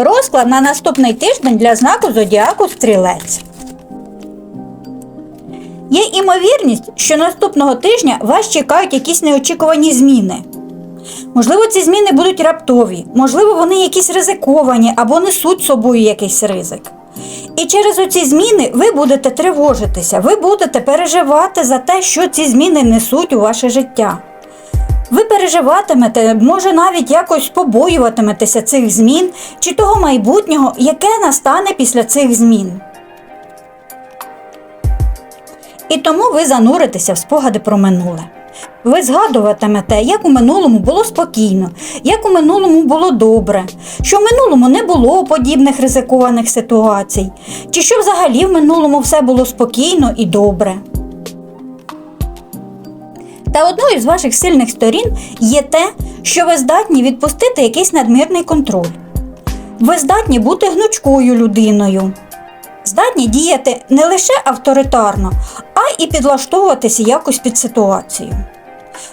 Розклад на наступний тиждень для знаку зодіаку стрілець. Є імовірність, що наступного тижня вас чекають якісь неочікувані зміни. Можливо, ці зміни будуть раптові, можливо, вони якісь ризиковані або несуть собою якийсь ризик. І через оці зміни ви будете тривожитися, ви будете переживати за те, що ці зміни несуть у ваше життя. Переживатимете, може навіть якось побоюватиметеся цих змін чи того майбутнього, яке настане після цих змін. І тому ви зануритеся в спогади про минуле. Ви згадуватимете, як у минулому було спокійно, як у минулому було добре, що в минулому не було подібних ризикованих ситуацій, чи що взагалі в минулому все було спокійно і добре. Та одною з ваших сильних сторін є те, що ви здатні відпустити якийсь надмірний контроль. Ви здатні бути гнучкою людиною, здатні діяти не лише авторитарно, а і підлаштовуватися якось під ситуацію.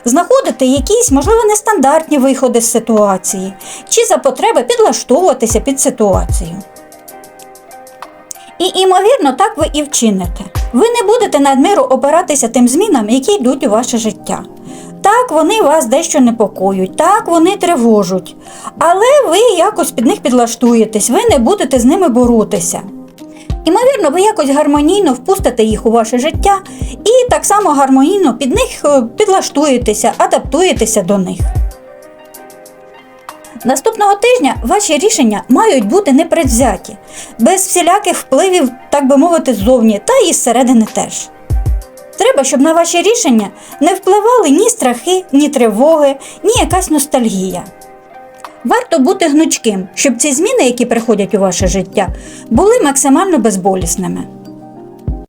Знаходити якісь, можливо, нестандартні виходи з ситуації, чи за потреби підлаштовуватися під ситуацію. І, імовірно, так ви і вчините. Ви не будете надміру опиратися тим змінам, які йдуть у ваше життя. Так, вони вас дещо непокоюють, так, вони тривожать, але ви якось під них підлаштуєтесь, ви не будете з ними боротися. Імовірно, ви якось гармонійно впустите їх у ваше життя і так само гармонійно під них е, підлаштуєтеся, адаптуєтеся до них. Наступного тижня ваші рішення мають бути непредвзяті, без всіляких впливів, так би мовити, ззовні, та і зсередини теж. Треба, щоб на ваші рішення не впливали ні страхи, ні тривоги, ні якась ностальгія. Варто бути гнучким, щоб ці зміни, які приходять у ваше життя, були максимально безболісними.